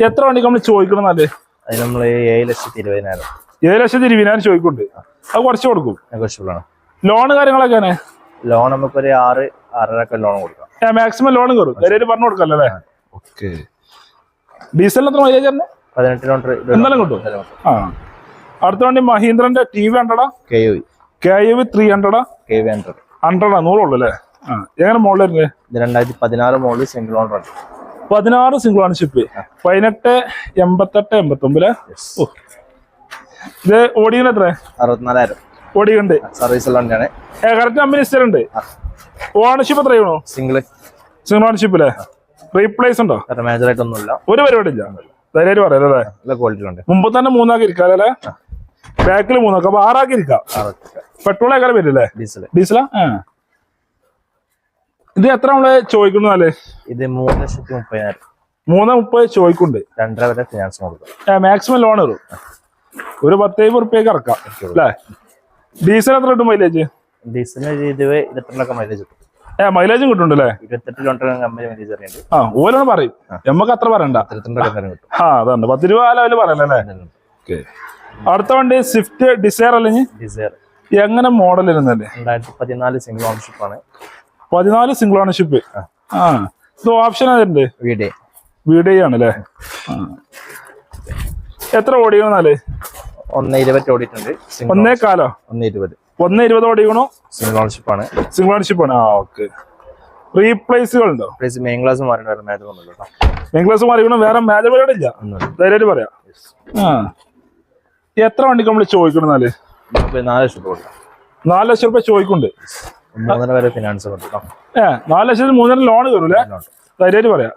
എത്ര വണ്ടിക്ക് നമ്മൾ ചോദിക്കണം അല്ലേ അതിന് നമ്മൾ ഏഴ് ലക്ഷത്തി ഇരുപതിനായിരം. ഏഴ് ലക്ഷത്തി ഇരുപതിനായിരം ചോദിക്കുന്നുണ്ട്. അത് കുറച്ച് കൊടുക്കും. നെഗോഷ്യബിൾ ആണ് ലോൺ കാര്യങ്ങളൊക്കെയാണ് ലോൺ നമുക്കൊരു ആറ് ആറര ലോൺ കൊടുക്കാം മാക്സിമം ലോൺ കയറും. ധൈര്യമായിട്ട് പറഞ്ഞു കൊടുക്കല്ലോ അല്ലേ? ഓക്കെ. ഡീസലിന് എത്ര മൈലേജ് തന്നെ പതിനെട്ട് ലോൺ എന്തായാലും കിട്ടും ആ. അടുത്ത വണ്ടി മഹീന്ദ്രന്റെ T V ഹൺഡ്രഡാ K U K U V three ഹൺഡ്രഡാ K V hundred ഹൺഡ്രഡാ നൂറുള്ളൂ അല്ലേ? ആ എങ്ങനെ മോളിൽ വരുന്നത് രണ്ടായിരത്തി പതിനാറ് മോഡൽ സിംഗിൾ ഓണർ ആണ് പതിനാറ് സിംഗിൾ ഓണർഷിപ്പ് പതിനെട്ട് എൺപത്തെട്ട് എൺപത്തൊമ്പത്. ഓ. ഇത് ഓടിക്കുന്ന എത്ര അറുപത്തിനാലായിരം. ഓടിയുണ്ട് സർവീസ് കറക്റ്റ് കമ്പനി ഉണ്ട്. ഓണർഷിപ്പ് എത്രയാണോ സിംഗിൾ സിംഗിൾ ഓണർഷിപ്പ് അല്ലേ റീപ്ലേസ് ഉണ്ടോ? മേജറായിട്ടൊന്നുമില്ല ഒരു പരിപാടി ഇല്ല. ധൈര്യം പറയാലോ നല്ല ക്വാളിറ്റി ഉണ്ട് മുമ്പ് തന്നെ മൂന്നാക്കി ഇരിക്കാം അല്ലേ? ബാക്കിൽ മൂന്നാക്കാം. അപ്പൊ ആറാക്കി ഇരിക്കാം. പെട്രോൾ ഏക്കാരം വരില്ലേ? ഡീസൽ ഡീസലാ ആ. ഇത് എത്ര നമ്മൾ ചോദിക്കുന്നു അല്ലേ? ഇത് മൂന്ന് ലക്ഷത്തി മുപ്പതിനായിരം. മൂന്ന് മുപ്പത് ചോദിക്കുണ്ട് രണ്ടര വരെ ഫിനാൻസ് കൊടുക്കാം മാക്സിമം ലോൺ കയറും ഒരു പത്തേഴ് റുപ്യക്ക് ഇറക്കാം അല്ലേ? ഡീസൽ എത്ര കിട്ടും മൈലേജ് ഡീസലിന് ഒരു ഇരുപത് ഇരുപത്തിരണ്ടൊക്കെ മൈലേജ് കിട്ടും. ഏ മൈലേജും കിട്ടുന്നുണ്ടല്ലേ ഇരുപത്തെട്ട് കിലോമീറ്റർ കമ്പനി മൈലേജ് അറിയുന്നുണ്ട് ആ ഓരോന്ന് പറയും. നമുക്ക് അത്ര പറയണ്ട. കിട്ടും. ആ അതാണ് പത്ത് രൂപ ലെവൽ പറയല്ലേ അടുത്ത വണ്ടി സ്വിഫ്റ്റ് ഡിസയർ അല്ലെങ്കിൽ ഡിസയർ എങ്ങനെ മോഡൽ ഇരുന്നല്ലേ രണ്ടായിരത്തി പതിനാല് സിംഗിൾ ഓണർഷിപ്പ് ആണ്. പതിനാല് സിംഗിൾ ഓണർഷിപ്പ് ആ. ഇത് ഓപ്ഷൻ അതുണ്ട് വീഡേ വീഡേ ആണല്ലേ. എത്ര ഓടിക്കണമെന്നാൽ ഒന്ന് ഇരുപത്തി ഓടിയിട്ടുണ്ട്. ഒന്നേ കാലോ? ഒന്ന് ഇരുപത്. ഒന്ന് ഇരുപത് ഓടിക്കണോ? സിംഗിൾ ഓണർഷിപ്പ് ആണ്. സിംഗിൾ ഓണർഷിപ്പ് ആണ്. ആ ഓക്കെ റീപ്ലേസുകൾ ഉണ്ടോ? പ്രൈസ് മെയിൻ ക്ലാസ് മാറി മേജർ ഒന്നുമില്ല കേട്ടോ. നെക്ലസ് മാറിക്കണം. വേറെ മേജർ പരിപാടി ഇല്ല. ഒന്നുമില്ല. ധൈര്യമായിട്ട് പറയാം. ആ. എത്ര വണ്ടിക്ക് നമ്മൾ ചോദിക്കണം നാല് ലക്ഷം രൂപ നാല് ലക്ഷം റുപ്യ ചോദിക്കുന്നുണ്ട്. മൂന്നര വരെ ഫിനാൻസ് നാല് ലക്ഷത്തിൽ മൂന്നര ലോൺ. കയറൂലേ ധൈര്യമായിട്ട് പറയാം.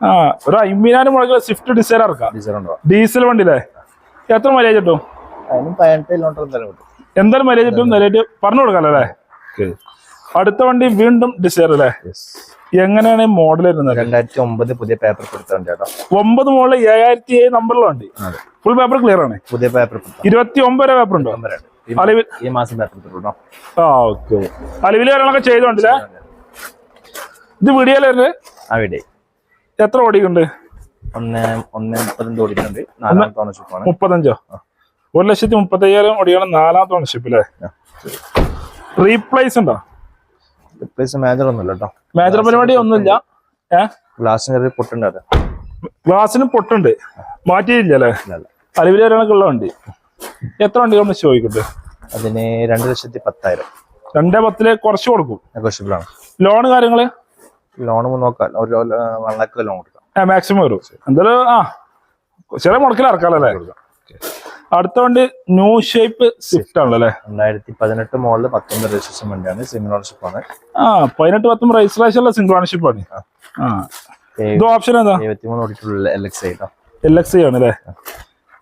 ആ. ഒരു അമ്പതിനായിരം മുടക്കിയ സ്വിഫ്റ്റ് ഡിസൈർ ഇറക്കാം ഡീസൽ ഉണ്ടോ ഡീസൽ വണ്ടിയില്ലേ എത്ര മൈലേജ് കിട്ടും? എന്തായാലും മൈലേജ് കിട്ടും ധൈര്യമായിട്ട് പറഞ്ഞു കൊടുക്കാമല്ലോ അല്ലേ? അടുത്ത വണ്ടി വീണ്ടും ഡിസൈർ അല്ലേ? എങ്ങനെയാണ് മോഡൽ വരുന്നത്? രണ്ടായിരത്തി ഒമ്പത് പുതിയ പേപ്പർ കൊടുത്ത വണ്ടി കേട്ടോ ഒമ്പത് മോഡൽ ഏഴായിരത്തി ഏഴ് നമ്പറിലുള്ള വണ്ടി. ഫുൾ പേപ്പർ ക്ലിയർ ആണ്. പുതിയ പേപ്പർ ഇരുപത്തി ഒമ്പത് പേപ്പർ ഉണ്ടോ? അലവിൽ ഈ മാസം പേപ്പർ ആ ഓക്കെ. അലവിൽ കാര്യങ്ങളൊക്കെ ചെയ്തോണ്ടല്ലേ? ഇത് വീഡിയോയിൽ അവിടെ എത്ര ഓടിയുണ്ട് ഒന്ന് ഒന്ന് മുപ്പത്തഞ്ച് ഓടിക്കുന്നുണ്ട് നാലാമത്തെ മുപ്പത്തഞ്ചോ? ഒരു ലക്ഷത്തി മുപ്പത്തി അയ്യായിരം ഓടിക്കണം നാലാമത്തെ ഓണർഷിപ്പ് അല്ലേ റീപ്ലേസ് ഉണ്ടോ? റീപ്ലേസ് മേജർ ഒന്നുമില്ല കേട്ടോ മേജർ പരിപാടി ഒന്നുമില്ല. ഏ? ഗ്ലാസിന് പൊട്ടുണ്ട് പൊട്ടുണ്ടായിരുന്നു ഗ്ലാസിന് പൊട്ടുണ്ട്. മാറ്റിയില്ല അല്ലേ. അലവിൽ കാര്യങ്ങളൊക്കെ ഉള്ള വണ്ടി. എത്ര വണ്ടി നമ്മൾ ചോദിക്കട്ടെ? അതിന് രണ്ട് ലക്ഷത്തി പത്തായിരം. രണ്ടേ പത്തിൽ കുറച്ച് കൊടുക്കും. നെഗോഷ്യബിൾ ആണ്. ലോൺ കാര്യങ്ങൾ? ലോൺ നോക്കാം. ഒരു വൺ ലാക്ക് ലോൺ കൊടുക്കാം. മാക്സിമം വരും. എന്തായാലും ആ ചെറിയ മുടക്കിൽ ഇറക്കാമല്ലേ അടുത്ത വണ്ടി ന്യൂ ഷേപ്പ് സ്വിഫ്റ്റ് ആണല്ലേ രണ്ടായിരത്തി പതിനെട്ട് മോഡൽ പത്തൊമ്പത് രജിസ്ട്രേഷൻ വണ്ടിയാണ്. സിംഗിൾ ഓണർഷിപ്പ് ആണ്. ആ പതിനെട്ട് പത്തും രജിസ്ട്രേഷൻ ഉള്ള സിംഗിൾ ഓണർഷിപ്പ് ആണ്. ആ. ഇത് ഓപ്ഷൻ ഏതാ? എഴുപത്തിമൂന്ന് ഓടിയിട്ടുള്ള L X I L X ആണ് അല്ലേ?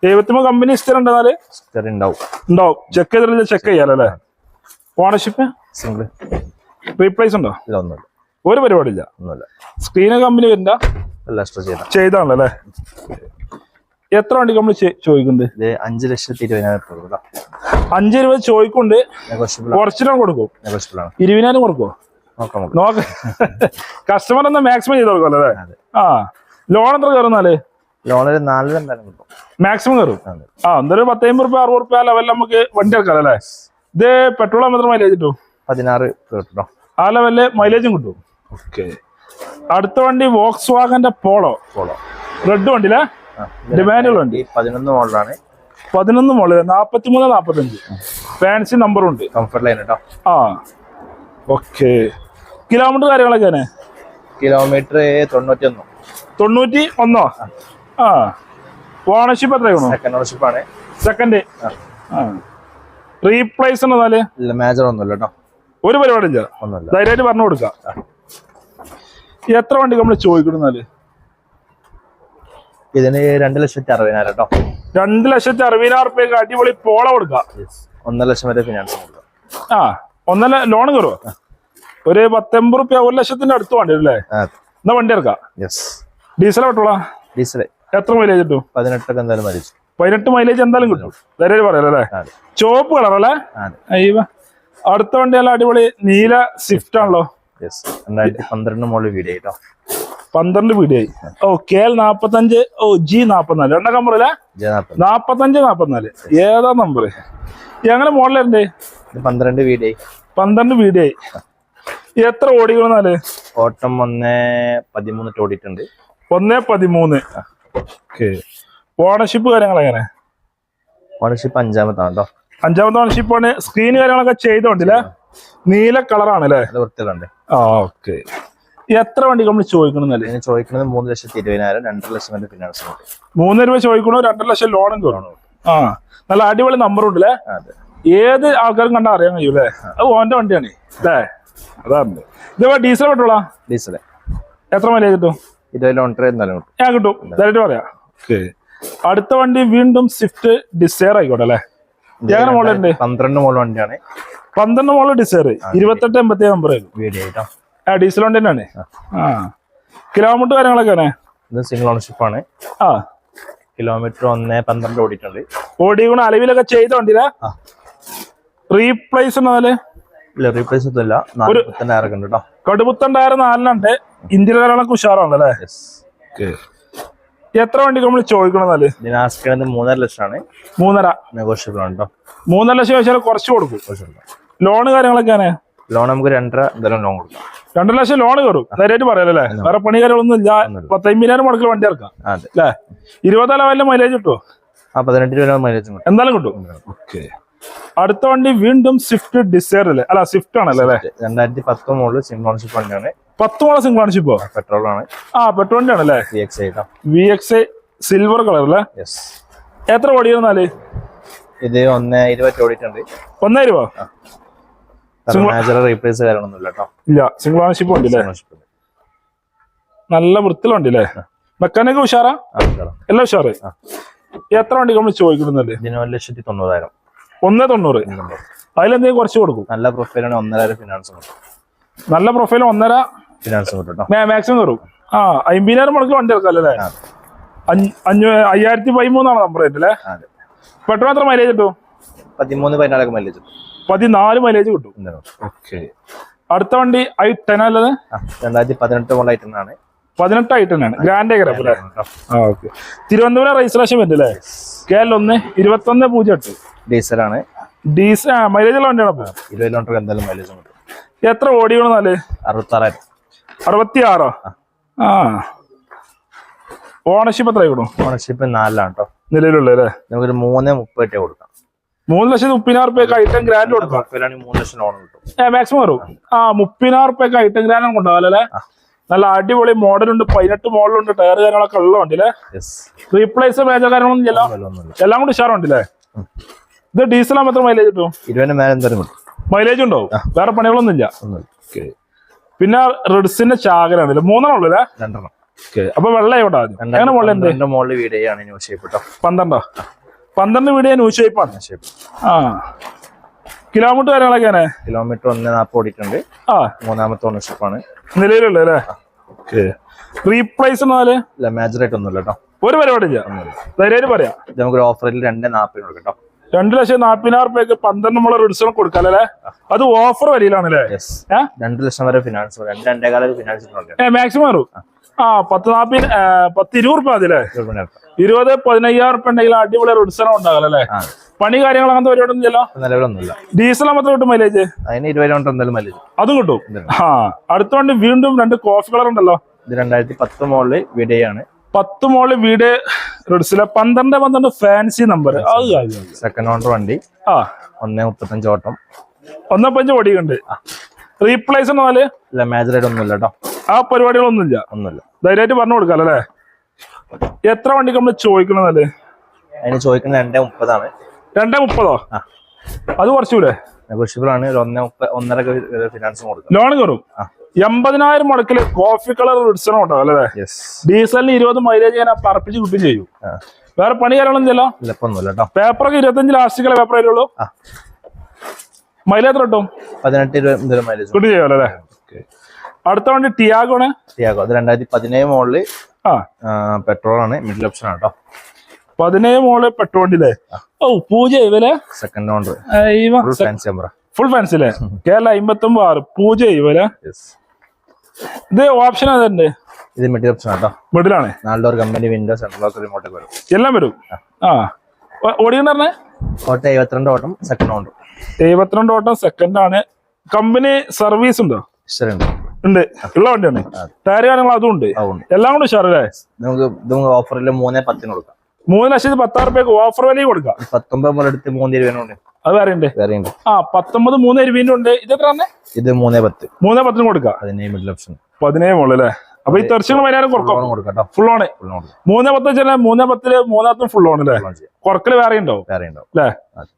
എഴുപത്തിമൂന്ന് കമ്പനി ഹിസ്റ്ററി ഉണ്ടെന്നാൽ ചെറിയ ഉണ്ടാവും. ഉണ്ടാവും ചെക്ക് ചെയ്തിട്ടില്ല ചെക്ക് ചെയ്യാലോ അല്ലേ ഓണർഷിപ്പ് സിംഗിൾ റീപ്ലേസ് ഉണ്ടോ? ഇല്ല ഒന്നുമില്ല. ഒരു പരിപാടി ഇല്ല ഒന്നുമില്ല സ്ക്രീന് കമ്പനി വരണ്ട എക്സ്ട്രാ ചെയ്താൽ ചെയ്താണല്ലോ അല്ലേ? എത്ര വണ്ടി നമ്മൾ ചോദിക്കുന്നുണ്ട്? അഞ്ചു ലക്ഷത്തി ഇരുപതിനായിരം അഞ്ച് രൂപ ചോദിക്കുന്നുണ്ട്. കുറച്ചിനും കൊടുക്കും. ഇരുപതിനായിരം കൊടുക്കുമോ നോക്കാം കസ്റ്റമർ എന്നാ മാക്സിമം ചെയ്ത് കൊടുക്കുമല്ലോ അല്ലേ. ആ. ലോൺ എത്ര കയറുന്നാൽ ലോൺ ഒരു നാലര എന്തായാലും കിട്ടും. മാക്സിമം കയറും? ആ എന്തായാലും പത്തമ്പത് റുപ്യ അറുപത് റുപ്യ ലെവലിൽ നമുക്ക് വണ്ടി എടുക്കാം അല്ലേ? ഇത് പെട്രോൾ മാത്രം മൈലേജ് കിട്ടും? പതിനാറ് കിട്ടോ ആ ലെവലിൽ മൈലേജും കിട്ടും. ഓക്കെ. അടുത്ത വണ്ടി വോക്സ് വാഗന്റെ പോളോ പോളോ റെഡ് വണ്ടിയിലെ ഡിമാൻഡുള്ള വണ്ടി. പതിനൊന്ന് മോഡലാണ്. പതിനൊന്ന് മോഡൽ നാപ്പത്തി മൂന്ന് നാപ്പത്തഞ്ച് ഫാൻസി നമ്പറും ഉണ്ട്. കംഫർട്ട് ലൈൻ കേട്ടോ ആ. ഓക്കെ. കിലോമീറ്റർ കാര്യങ്ങളൊക്കെ കിലോമീറ്റർ തൊണ്ണൂറ്റി ഒന്നോ തൊണ്ണൂറ്റി ഒന്നോ ആ ഓണർഷിപ്പ് എത്രയാണ് സെക്കൻഡ് ഓണർഷിപ്പ് ആണ്. സെക്കൻഡ് റീപ്ലേസ് എന്നാൽ ഇല്ല മേജർ ഒന്നുമില്ല കേട്ടോ ഒരു പരിപാടി ഇല്ല. ധൈര്യമായിട്ട് പറഞ്ഞു കൊടുക്കാം. എത്ര വണ്ടി നമ്മൾ ചോദിക്കണമെന്നാൽ ഇതിന് രണ്ട് ലക്ഷത്തി അറുപതിനായിരം കേട്ടോ രണ്ട് ലക്ഷത്തി അറുപതിനായിരം റുപ്യക്ക് അടിപൊളി പോള കൊടുക്കാം. ഒന്നര ലക്ഷം വരെ ഫിനാൻസ് ആ ഒന്നല്ല ലോൺ കയറുമോ ഒരു പത്തൊമ്പത് റുപ്യ ഒരു ലക്ഷത്തിന്റെ അടുത്ത് വേണ്ടി അല്ലേ? എന്നാ വണ്ടി എടുക്കാം യെസ് ഡീസൽ പെട്ടോളാ ഡീസൽ എത്ര മൈലേജ് കിട്ടും? പതിനെട്ടൊക്കെ എന്തായാലും മരിച്ചു പതിനെട്ട് മൈലേജ് എന്തായാലും കിട്ടും. ധൈര്യം പറയാലേ ചുവപ്പ് കളർ അല്ലേ? അയ്യ അടുത്ത വണ്ടി നല്ല അടിപൊളി നീല സ്വിഫ്റ്റ് ആണല്ലോ. രണ്ടായിരത്തി പന്ത്രണ്ട് മോളിൽ വീഡിയോ കേട്ടോ പന്ത്രണ്ട് പീടിയായി ഓ കെ എൽ നാപ്പത്തഞ്ച്. ഓ ജി നാപ്പത്തിനാല്. രണ്ടാം നമ്പർ അല്ലേ? നാപ്പത്തഞ്ച് നാപ്പത്തിനാല്. ഏതാ നമ്പർ എങ്ങനെ മോഡലുണ്ട് ഇത് പന്ത്രണ്ട് വീഡിയോ പന്ത്രണ്ട് പീടിയായി എത്ര ഓടിക്കണമെന്നാൽ ഓട്ടം ഒന്നേ പതിമൂന്ന് ഓടിയിട്ടുണ്ട്. ഒന്നേ പതിമൂന്ന്. ഓക്കെ. ഓണർഷിപ്പ് കാര്യങ്ങൾ എങ്ങനെ ഓണർഷിപ്പ് അഞ്ചാമത്താണ് കേട്ടോ അഞ്ചാമത്തെ ഓണർഷിപ്പ് ആണ്. സ്ക്രീൻ കാര്യങ്ങളൊക്കെ ചെയ്തോണ്ടില്ലേ? നീല കളറാണ് അല്ലേ ആ ഓക്കെ. എത്ര വണ്ടി നമ്മൾ ചോദിക്കണമെന്നല്ലേ ഞാൻ ചോദിക്കുന്നത് മൂന്ന് ലക്ഷത്തി ഇരുപതിനായിരം രണ്ടര ലക്ഷം വരെ ഫിനാൻസ് മൂന്ന് രൂപ ചോദിക്കണോ രണ്ടര ലക്ഷം ലോണും കയറണോ ആ നല്ല അടിപൊളി നമ്പർ ഉണ്ട് അല്ലേ? അതെ. ഏത് ആൾക്കാരും കണ്ടാൽ അറിയാൻ കഴിയൂലേ അത് ഓന്റെ വണ്ടിയാണ്. അല്ലേ? അതാണ് ഇത് ഡീസൽ പെട്ടോളാ ഡീസൽ എത്ര മൈലേജ് കിട്ടും? ഞാൻ കിട്ടും. പറയാം. ഓക്കെ. അടുത്ത വണ്ടി വീണ്ടും സ്വിഫ്റ്റ് ഡിസയർ ആയിക്കോട്ടെ അല്ലേ? എങ്ങനെ മോളുണ്ട് പന്ത്രണ്ട് മോൾ വണ്ടിയാണ്. പന്ത്രണ്ട് മോൾ ഡിസയർ ഇരുപത്തെട്ട് എൺപത്തി നമ്പർ ആ ഡീസൽ വണ്ടി തന്നെയാണ്. ആ. കിലോമീറ്റർ കാര്യങ്ങളൊക്കെയാണ് ഇത് സിംഗിൾ ഓണർഷിപ്പ് ആണ്. ആ. കിലോമീറ്റർ ഒന്ന് പന്ത്രണ്ട് ഓടിയിട്ടുണ്ട്. ഓടി ഗുണ അലവിലൊക്കെ ചെയ്ത വണ്ടിയാ ആ. റീപ്ലേസ് ഇല്ല റീപ്ലേസ് ഒന്നുമില്ല. ഇല്ല പത്തിന്റെ ടയർ നാലിനുണ്ട് ഇന്ത്യയിലെ കാര്യങ്ങളൊക്കെ ഉഷാറാണല്ലേ എത്ര വണ്ടി നമ്മൾ ചോദിക്കണമെന്നാൽ ഇതിന് ആസ്കിക്കുന്നത് മൂന്നര ലക്ഷമാണ്. മൂന്നര. നെഗോഷ്യബിൾ കേട്ടോ മൂന്നര ലക്ഷം ചോദിച്ചാൽ കുറച്ച് കൊടുക്കും. ലോണ് കാര്യങ്ങളൊക്കെയാണ് ലോൺ നമുക്ക് രണ്ടര എന്തായാലും ലോൺ കൊടുക്കാം. രണ്ടര ലക്ഷം ലോൺ കയറും. ധൈര്യമായിട്ട് പറയാലല്ലേ? വേറെ പണി കാര്യങ്ങളൊന്നും ഇല്ല. പത്തമ്പതിനായിരം മുടക്കിൽ വണ്ടി ഇറക്കാം. അല്ലേ? ഇരുപതാം വല്ല മൈലേജ് കിട്ടുമോ ആ പതിനെട്ട് രൂപ മൈലേജ് എന്തായാലും കിട്ടും. ഓക്കെ അടുത്ത വണ്ടി വീണ്ടും സ്വിഫ്റ്റ് ഡിസൈർ അല്ലേ അല്ല സ്വിഫ്റ്റ് ആണല്ലേ രണ്ടായിരത്തി പത്ത് മോഡൽ സിംഗ് ഓണർഷിപ്പ് വണ്ടിയാണ്. പത്ത് മോളെ സിംഗിൾ ഓണർഷിപ്പ് പെട്രോൾ ആണ് ആ പെട്രോളിന്റെ ആണല്ലേ V X I V X I silver colour അല്ലേ? എത്ര ഓടി വന്നാൽ? ഇത് ഒന്ന് ഇരുപത്തി ഓടിയിട്ടുണ്ട്. ഒന്നേ രൂപ റീപ്ലേസ് കാര്യങ്ങളൊന്നുമില്ല കേട്ടോ ഇല്ല സിംഗിൾ ഓണർഷിപ്പ് ഉണ്ട് അല്ലേ നല്ല വൃത്തിയുള്ള വണ്ടി അല്ലേ മെക്കാനിക് ഉഷാറാ? എല്ലാം ഉഷാറ്. എത്ര വണ്ടി നമ്മൾ ചോദിക്കുന്നുണ്ട്? ഇതിന് ഒരു ലക്ഷത്തി തൊണ്ണൂറായിരം. ഒന്നേ തൊണ്ണൂറ്. അതിലെന്തെങ്കിലും കുറച്ച് കൊടുക്കും? നല്ല പ്രൊഫൈലാണ് ഒന്നര ഫിനാൻസ് നല്ല പ്രൊഫൈൽ ഒന്നര ഫിനാൻസ് കിട്ടും കേട്ടോ മാക്സിമം കയറും. ആ അമ്പതിനായിരം മുടക്കിൽ വണ്ടി ഇറക്കാം അല്ലേ? ആ. അഞ്ഞ് അഞ്ഞൂ അയ്യായിരത്തി പതിമൂന്നാണ് നമ്പർ അല്ലേ? അതെ. പെട്രോൾ എത്ര മൈലേജ് കിട്ടും? പതിമൂന്ന് പതിനാലൊക്കെ മൈലേജ് കിട്ടും. പതിനാല് മൈലേജ് കിട്ടും? ഓക്കെ അടുത്ത വണ്ടി ഐ ടെൻ അല്ലത്? രണ്ടായിരത്തി പതിനെട്ട് മോഡൽ ആണ്. പതിനെട്ട് ഐ ടെൻ ആണ്. ഗ്രാൻഡ് അല്ലേ? ആ ഓക്കെ തിരുവനന്തപുരം രജിസ്ട്രേഷൻ വരുന്നില്ലേ കെ എൽ ഒന്ന് ഇരുപത്തൊന്ന് പൂജ്യം എട്ട്. ഡീസലാണ് മൈലേജ് ഉള്ള വണ്ടിയാണ് ഇരുപത് കിലോമീറ്റർ എന്തായാലും മൈലേജ് കിട്ടും. എത്ര അറുപത്താറായിരം. അറുപത്തി ആറോ ആ. ഓണർഷിപ്പ് എത്ര കൊടുക്കും ഓണർഷിപ്പ് നാലിലാണ് കേട്ടോ നിലവിലുള്ള അല്ലേ? നമുക്കൊരു മൂന്ന് മുപ്പത് കൊടുക്കാം. മൂന്ന് ലക്ഷത്തി മുപ്പതിനായിരം റുപ്യക്ക് ഐറ്റം ഗ്രാൻഡ് കൊടുക്കാം. മൂന്ന് ലക്ഷം ലോൺ കിട്ടും. ഏ മാക്സിമം വരും. ആ മുപ്പതിനായിരം റുപ്യക്ക് ഐറ്റം ഗ്രാൻഡ് കൊണ്ടുപോകാം അല്ലേ? നല്ല അടിപൊളി മോഡലുണ്ട് പതിനെട്ട് മോഡലുണ്ട് ടയർ കാര്യങ്ങളൊക്കെ ഉള്ള വണ്ടിയില്ലേ യെസ് റീപ്ലേസ് മേജർ കാര്യങ്ങളൊന്നും ഇല്ല. എല്ലാം കൂടി ഉഷാറുണ്ടല്ലേ? ഇത് ഡീസൽ മാത്രം എത്ര മൈലേജ് കിട്ടും? ഇരുപതിന് മേലെ എന്തായാലും മൈലേജ് ഉണ്ടാവും. വേറെ പണികളൊന്നും ഇല്ല. പിന്നെ റെഡ്സിന്റെ ചാകരാണല്ലേ മൂന്നെണ്ണം ഉള്ളു അല്ലേ? രണ്ടെണ്ണം. അപ്പൊ വെള്ളം എവിടെ ആദ്യം? എങ്ങനെ മുകളിൽ വീഡിയോ ആണ് ന്യൂസ് ചെയ്യപ്പെട്ടോ പന്ത്രണ്ടോ? പന്ത്രണ്ട് വീട് ന്യൂസ് ഷേപ്പാണ് ഷേപ്പ്. ആ. കിലോമീറ്റർ കാര്യങ്ങളൊക്കെയാണ് കിലോമീറ്റർ ഒന്ന് നാൽപ്പത് ഓടിയിട്ടുണ്ട്. ആ. മൂന്നാമത്തെ ആണ്. നിലവിലുള്ള അല്ലേ? റീപ്ലേസ് എന്നാൽ ഇല്ല മേജർ ആയിട്ടൊന്നുമില്ല കേട്ടോ ഒരു പരിപാടി ഇല്ല ധൈര്യം പറയാം. നമുക്ക് നമുക്കൊരു ഓഫറിൽ രണ്ട് നാൽപ്പതിന് കൊടുക്കാം കേട്ടോ രണ്ടു ലക്ഷം നാപ്പതിനായിരം രൂപയ്ക്ക് പന്ത്രണ്ട് മുള റിഡ്സൺ കൊടുക്കാം അല്ലേ? അത് ഓഫർ വരിയിലാണല്ലേ? രണ്ട് ലക്ഷം വരെ ഫിനാൻസ് ഏഹ് ഫിനാൻസ് മാക്സിമം ആ. പത്ത് നാപ്പത് പത്ത് ഇരുപത് റുപ്യ അതില്ലേ. ഇരുപത് പതിനയ്യായിരം റുപ്യ ഉണ്ടെങ്കിൽ അടിപൊളി റിഡ്സൺ ഉണ്ടാകാം അല്ലേ? പണി കാര്യങ്ങൾ അങ്ങനത്തെ പരിപാടി ഒന്നും ഇല്ലല്ലോ നിലവിലൊന്നുമില്ല. ഡീസൽ മാത്രം കിട്ടും മൈലേജ് അതിന് ഇരുപത് എന്തായാലും മൈലേജ് അതും കിട്ടും. ആ അടുത്ത വണ്ടി വീണ്ടും രണ്ട് കോഫി കളർ ഉണ്ടല്ലോ? ഇത് രണ്ടായിരത്തി പത്ത് മോളിൽ വീഡിയോ ആണ് പത്ത് മോൾ വീട് റെഡ്സിലെ പന്ത്രണ്ട് പന്ത്രണ്ട് ഫാൻസി നമ്പർ. സെക്കൻഡ് ഓണർ വണ്ടി. ആ. ഒന്നേ മുപ്പത്തഞ്ച് ഓട്ടം. ഒന്നേ പഞ്ച് ഓടിയുണ്ട് റീപ്ലേസ് എന്നാൽ ഇല്ല മേജർ ആയിട്ട് ഒന്നുമില്ല കേട്ടോ ആ പരിപാടികളൊന്നുമില്ല. ഒന്നുമില്ല. ധൈര്യമായിട്ട് പറഞ്ഞു കൊടുക്കാം അല്ലേ? എത്ര വണ്ടി നമ്മൾ ചോദിക്കണമെന്നല്ലേ അതിന് ചോദിക്കുന്നത് രണ്ടേ മുപ്പതാണ്. രണ്ടേ മുപ്പതോ? ആ. അത് കുറച്ചുകൂടെ നെഗോഷ്യബിൾ ആണ്. ഒന്നേ ഒന്നര ഫിനാൻസും കൊടുക്കും. ലോൺ കയറും? ആ. എൺപതിനായിരം മുടക്കിൽ കോഫി കളർ റിഡ്സണം ഉണ്ടാവും അല്ലേ? ഡീസലിന് ഇരുപത് മൈലേജ് ഞാൻ പറപ്പിച്ച് കുപ്പി ചെയ്യും. വേറെ പണി കാര്യങ്ങളൊന്നുമില്ലല്ലോ കേട്ടോ പേപ്പറൊക്കെ ഇരുപത്തഞ്ച് ലാസ്റ്റിക്കലെ പേപ്പർ വരുള്ളൂ? മൈലേജ് കിട്ടും? പതിനെട്ട് ഇരുപത് മൈലേജ് കിട്ടും ചെയ്യാമല്ലോ അല്ലേ അടുത്ത വണ്ടി ടിയാഗോ ആണ്. ടിയാഗോ അത് രണ്ടായിരത്തി പതിനേഴ് മോളിൽ ആ. പെട്രോൾ ആണ് മിഡിൽ ഓപ്ഷൻ ആണ് കേട്ടോ പതിനേഴ് മോൾ പെട്രോളില്ലേ ഓ പൂജ ഇവലെ? സെക്കൻഡ് ഓണർ ഫുൾ ഫാൻസി അല്ലേ കേരള അമ്പത്തി ഒമ്പത് ആറ് പൂജ ഇവലെ? ഇത് ഓപ്ഷൻ അതുണ്ട് ഇത് മിഡിൽ ഓപ്ഷൻ ആട്ടോ. കേട്ടോ മിഡിലാണ് നാല് door company window central lock റിമോട്ടൊക്കെ വരും. എല്ലാം വരും. ആ. ഓടിയെന്ന് പറഞ്ഞേ? ഓട്ടം എഴുപത്തിരണ്ട് ഓട്ടം സെക്കൻഡ് ഓണർ എഴുപത്തിരണ്ട് ഓട്ടം സെക്കൻഡ് ആണ്. കമ്പനി സർവീസ് ഉണ്ടോ? ഉണ്ട്. ഉള്ള വണ്ടിയാണ്. ടയർ കാര്യങ്ങൾ അതും ഉണ്ട്. എല്ലാം കൂടെ ഉഷാറല്ലേ നമുക്ക് നമുക്ക് ഓഫറിൽ മൂന്നേ പത്തിന് കൊടുക്കാം. മൂന്ന് ലക്ഷത്തി പത്താറ് രൂപയ്ക്ക് ഓഫർ വിലയും കൊടുക്കാം. പത്തൊമ്പത് മുതൽ എടുത്ത് മൂന്ന് ഇരുപതിനുണ്ട് അത് വേറെ ഉണ്ട്. വേറെ ഉണ്ട്. ആ പത്തൊമ്പത് മൂന്ന് എരുവിന്റെ ഉണ്ട്. ഇത് എത്ര ഇത് മൂന്നേ പത്ത്. മൂന്നേ പത്തിന് കൊടുക്കാം പതിനേഴ് മിഡിൽ ഓപ്ഷൻ പതിനേഴ് മുകളിൽ അല്ലേ അപ്പൊ ഈ തെർച്ചകൾ വൈകുന്നേരം കുറക്കും. കൊടുക്കാം ഫുൾ ഓണ് മൂന്നേ മൂന്ന് പത്ത് വെച്ചാൽ മൂന്നേ പത്തിൽ മൂന്നാമത്തും ഫുൾ ഓൺ അല്ലേ? കുറക്കൽ വേറെ ഉണ്ടാവും വേറെ ഉണ്ടാവും അല്ലേ?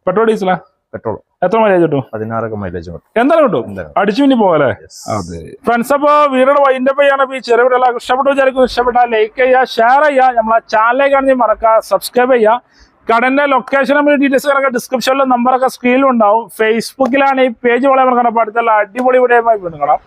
പെട്രോൾ ഡീസലാ? പെട്രോൾ. എത്ര മൈലേജ് കിട്ടും? പതിനാറൊക്കെ മൈലേജ് കിട്ടും. എന്തായാലും കിട്ടും. അടിച്ചു മിന്നി പോകാല്ലേ അതെ. ഫ്രണ്ട്സ് അപ്പൊ വീടുടെ വൈൻഡ് അപ്പ് ചെയ്യാണ് ഈ ചെറിയ ഇഷ്ടപ്പെട്ടു വിചാരിക്കും ഇഷ്ടപ്പെട്ടാൽ ലൈക്ക് ചെയ്യുക ഷെയർ ചെയ്യുക. നമ്മളെ ചാനലിലേക്കാണെങ്കിൽ മറക്കുക സബ്സ്ക്രൈബ് ചെയ്യുക. കടന്റെ ലൊക്കേഷൻ നമ്മൾ ഡീറ്റെയിൽസ് കിടക്കുക ഡിസ്ക്രിപ്ഷനിലും നമ്പറൊക്കെ സ്ക്രീനിലും ഉണ്ടാവും. ഫേസ്ബുക്കിലാണ് ഈ പേജ് വളരെ കണ്ടപ്പോൾ അടുത്തുള്ള അടിപൊളി വീഡിയോ വീണ്ടും കാണാം